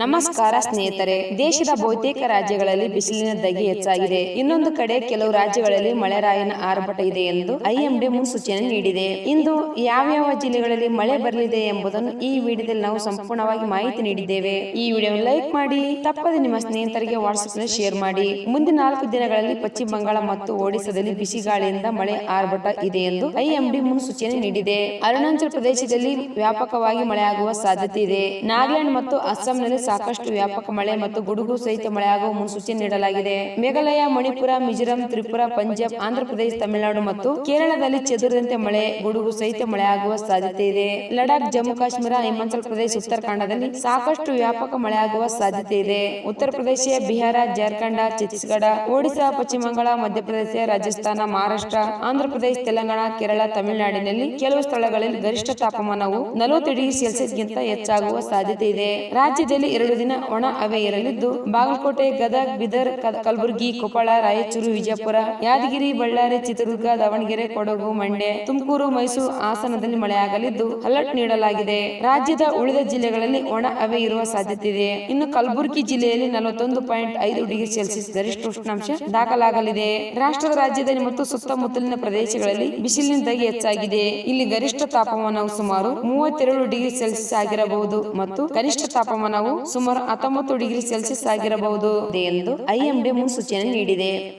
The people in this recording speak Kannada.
ನಮಸ್ಕಾರ ಸ್ನೇಹಿತರೆ ದೇಶದ ಬಹುತೇಕ ರಾಜ್ಯಗಳಲ್ಲಿ ಬಿಸಿಲಿನ ದಗೆ ಹೆಚ್ಚಾಗಿದೆ. ಇನ್ನೊಂದು ಕಡೆ ಕೆಲವು ರಾಜ್ಯಗಳಲ್ಲಿ ಮಳೆರಾಯನ ಆರ್ಭಟ ಇದೆ ಎಂದು ಐಎಂಡಿ ಮುನ್ಸೂಚನೆ ನೀಡಿದೆ. ಇಂದು ಯಾವ್ಯಾವ ಜಿಲ್ಲೆಗಳಲ್ಲಿ ಮಳೆ ಬರಲಿದೆ ಎಂಬುದನ್ನು ಈ ವಿಡಿಯೋದಲ್ಲಿ ನಾವು ಸಂಪೂರ್ಣವಾಗಿ ಮಾಹಿತಿ ನೀಡಿದ್ದೇವೆ. ಈ ವಿಡಿಯೋ ಲೈಕ್ ಮಾಡಿ ತಪ್ಪದೆ ನಿಮ್ಮ ಸ್ನೇಹಿತರಿಗೆ ವಾಟ್ಸ್ಆಪ್ನಲ್ಲಿ ಶೇರ್ ಮಾಡಿ. ಮುಂದಿನ ನಾಲ್ಕು ದಿನಗಳಲ್ಲಿ ಪಶ್ಚಿಮ ಬಂಗಾಳ ಮತ್ತು ಒಡಿಶಾದಲ್ಲಿ ಬಿಸಿ ಗಾಳಿಯಿಂದ ಮಳೆ ಆರ್ಭಟ ಇದೆ ಎಂದು ಐಎಂಡಿ ಮುನ್ಸೂಚನೆ ನೀಡಿದೆ. ಅರುಣಾಚಲ ಪ್ರದೇಶದಲ್ಲಿ ವ್ಯಾಪಕವಾಗಿ ಮಳೆಯಾಗುವ ಸಾಧ್ಯತೆ ಇದೆ ನಾಗಾಲ್ಯಾಂಡ್ ಮತ್ತು ಅಸ್ಸಾಂನಲ್ಲಿ ಸಾಕಷ್ಟು ವ್ಯಾಪಕ ಮಳೆ ಮತ್ತು ಗುಡುಗು ಸಹಿತ ಮಳೆಯಾಗುವ ಮುನ್ಸೂಚನೆ ನೀಡಲಾಗಿದೆ. ಮೇಘಾಲಯ, ಮಣಿಪುರ, ಮಿಜೋರಾಂ, ತ್ರಿಪುರ, ಪಂಜಾಬ್ ಆಂಧ್ರಪ್ರದೇಶ ತಮಿಳುನಾಡು ಮತ್ತು ಕೇರಳದಲ್ಲಿ ಚದುರಿದಂತೆ ಮಳೆ, ಗುಡುಗು ಸಹಿತ ಮಳೆಯಾಗುವ ಸಾಧ್ಯತೆ ಇದೆ. ಲಡಾಖ್, ಜಮ್ಮು, ಕಾಶ್ಮೀರ, ಹಿಮಾಚಲ ಪ್ರದೇಶ, ಉತ್ತರಾಖಂಡದಲ್ಲಿ ಸಾಕಷ್ಟು ವ್ಯಾಪಕ ಮಳೆಯಾಗುವ ಸಾಧ್ಯತೆ ಇದೆ. ಉತ್ತರ ಪ್ರದೇಶ, ಬಿಹಾರ, ಜಾರ್ಖಂಡ, ಛತ್ತೀಸ್ಗಢ, ಒಡಿಶಾ, ಪಶ್ಚಿಮ ಬಂಗಾಳ ಮಧ್ಯಪ್ರದೇಶ ರಾಜಸ್ಥಾನ, ಮಹಾರಾಷ್ಟ್ರ ಆಂಧ್ರಪ್ರದೇಶ ತೆಲಂಗಾಣ, ಕೇರಳ, ತಮಿಳುನಾಡಿನಲ್ಲಿ ಕೆಲವು ಸ್ಥಳಗಳಲ್ಲಿ ಗರಿಷ್ಠ ತಾಪಮಾನವು ನಲವತ್ತು ಡಿಗ್ರಿ ಸೆಲ್ಸಿಯಸ್ ಗಿಂತ ಹೆಚ್ಚಾಗುವ ಸಾಧ್ಯತೆ ಇದೆ. ರಾಜ್ಯದಲ್ಲಿ ಎರಡು ದಿನ ಒಣ ಹವೆ ಇರಲಿದ್ದು ಬಾಗಲಕೋಟೆ, ಗದಗ, ಬಿದರ್ ಕಲಬುರಗಿ, ಕೊಪ್ಪಳ, ರಾಯಚೂರು, ವಿಜಯಪುರ, ಯಾದಗಿರಿ, ಬಳ್ಳಾರಿ, ಚಿತ್ರದುರ್ಗ, ದಾವಣಗೆರೆ, ಕೊಡಗು, ಮಂಡ್ಯ, ತುಮಕೂರು, ಮೈಸೂರು ಹಾಸನದಲ್ಲಿ ಮಳೆಯಾಗಲಿದ್ದು ಅಲರ್ಟ್ ನೀಡಲಾಗಿದೆ. ರಾಜ್ಯದ ಉಳಿದ ಜಿಲ್ಲೆಗಳಲ್ಲಿ ಒಣ ಹವೆ ಇರುವ ಸಾಧ್ಯತೆ ಇದೆ ಇನ್ನು ಕಲಬುರಗಿ ಜಿಲ್ಲೆಯಲ್ಲಿ ನಲವತ್ತೊಂದು ಪಾಯಿಂಟ್ ಐದು ಡಿಗ್ರಿ ಸೆಲ್ಸಿಯಸ್ ಗರಿಷ್ಠ ಉಷ್ಣಾಂಶ ದಾಖಲಾಗಲಿದೆ. ರಾಷ್ಟ್ರದ ರಾಜ್ಯದಲ್ಲಿ ಮತ್ತು ಸುತ್ತಮುತ್ತಲಿನ ಪ್ರದೇಶಗಳಲ್ಲಿ ಬಿಸಿಲಿನ ಹೆಚ್ಚಾಗಿದೆ. ಇಲ್ಲಿ ಗರಿಷ್ಠ ತಾಪಮಾನವು ಸುಮಾರು ಮೂವತ್ತೆರಡು ಡಿಗ್ರಿ ಸೆಲ್ಸಿಯಸ್ ಆಗಿರಬಹುದು ಮತ್ತು ಕನಿಷ್ಠ ತಾಪಮಾನವು ಸುಮಾರು ಹತ್ತೊಂಬತ್ತು ಡಿಗ್ರಿ ಸೆಲ್ಸಿಯಸ್ ಆಗಿರಬಹುದು. ಎಂದು ಐಎಂಡಿ ಮುನ್ಸೂಚನೆ ನೀಡಿದೆ.